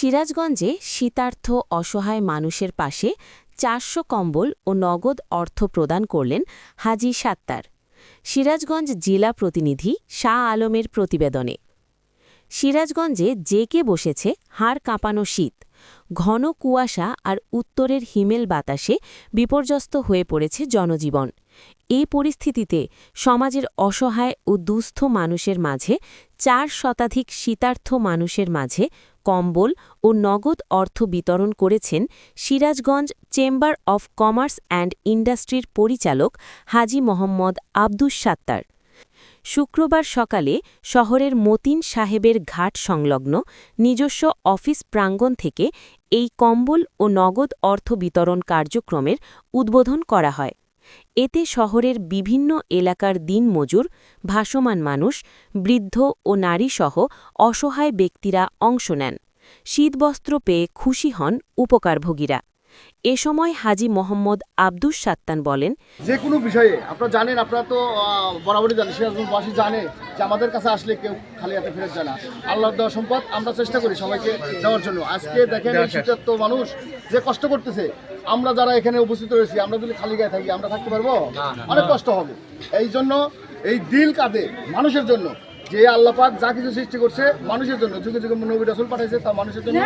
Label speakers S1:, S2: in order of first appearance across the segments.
S1: সিরাজগঞ্জে শীতার্থ অসহায় মানুষের পাশে চারশো কম্বল ও নগদ অর্থ প্রদান করলেন হাজি সাত্তার। সিরাজগঞ্জ জেলা প্রতিনিধি শাহ আলমের প্রতিবেদনে। সিরাজগঞ্জে জেকে বসেছে হাড় কাঁপানো শীত। ঘন কুয়াশা আর উত্তরের হিমেল বাতাসে বিপর্যস্ত হয়ে পড়েছে জনজীবন। এ পরিস্থিতিতে সমাজের অসহায় ও দুস্থ মানুষের মাঝে চার শতাধিক শীতার্থ মানুষের মাঝে কম্বল ও নগদ অর্থ বিতরণ করেছেন Sirajganj chamber of commerce and ইন্ডাস্ট্রির পরিচালক হাজি মোহাম্মদ আব্দুস সাত্তার। শুক্রবার সকালে শহরের মতিন সাহেবের ঘাট সংলগ্ন নিজস্ব অফিস প্রাঙ্গণ থেকে এই কম্বল ও নগদ অর্থ বিতরণ কার্যক্রমের উদ্বোধন করা হয়। এতে শহরের বিভিন্ন এলাকার দিনমজুর, ভাসমান মানুষ, বৃদ্ধ ও নারীসহ অসহায় ব্যক্তিরা অংশ নেন। শীতবস্ত্র পেয়ে খুশি হন উপকারভোগীরা। এ সময় হাজি মোহাম্মদ আব্দুস সাত্তান বলেন,
S2: যে কোনো বিষয়ে, আপনারা জানেন, আপনারা তো বরাবরই জানেন সিরাজগঞ্জবাসী জানে। যে আমাদের কাছে আসলে কেউ খালি হাতে ফেরত যায় না। আল্লাহর দেওয়া সম্পদ আমরা চেষ্টা করি সবাইকে দেওয়ার জন্য। আজকে দেখেন এই শীতের মানুষ যে কষ্ট করতেছে আমরা যারা এখানে উপস্থিত রয়েছি আমরা যদি খালি গায়ে থাকি আমরা থাকতে পারব? অনেক কষ্ট হবে। এই জন্য এই দিল কাঁদে মানুষের জন্য যে আল্লাহ পাক যা কিছু সৃষ্টি করছে মানুষের জন্য যুগে যুগে নবী রাসুল পাঠাইছে তা মানুষের জন্য।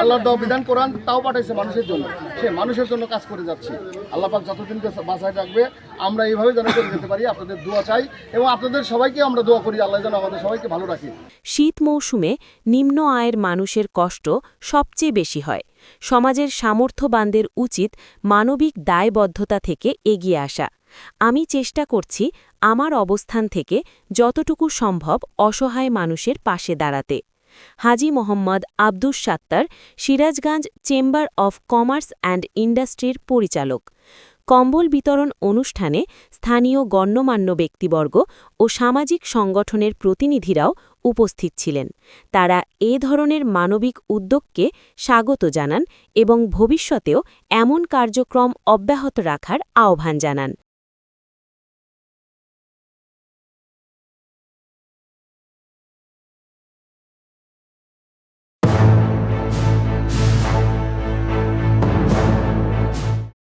S2: আল্লাহর দেওয়া বিধান কোরআন তাও পাঠাইছে মানুষের জন্য। সে মানুষের জন্য কাজ করে যাচ্ছি। আল্লাহ পাক যতদিনকে বাঁচায় রাখবে আমরা এইভাবে যেন করে যেতে পারি আপনাদের দোয়া চাই এবং আপনাদের সবাইকে আমরা দোয়া করি আল্লাহ যেন আমাদের সবাইকে ভালো রাখে।
S1: শীত মৌসুমে নিম্ন আয়ের মানুষের কষ্ট সবচেয়ে বেশি হয়। সমাজের সামর্থ্যবানদের উচিত মানবিক দায়বদ্ধতা থেকে এগিয়ে আসা। আমি চেষ্টা করছি আমার অবস্থান থেকে যতটুকু সম্ভব অসহায় মানুষের পাশে দাঁড়াতে। Haji Mohammad Abdus Sattar Sirajganj chamber of commerce and ইন্ডাস্ট্রির পরিচালক। কম্বল বিতরণ অনুষ্ঠানে স্থানীয় গণ্যমান্য ব্যক্তিবর্গ ও সামাজিক সংগঠনের প্রতিনিধিরাও উপস্থিত ছিলেন। তারা এ ধরনের মানবিক উদ্যোগকে স্বাগত জানান এবং ভবিষ্যতেও এমন কার্যক্রম অব্যাহত রাখার আহ্বান জানান।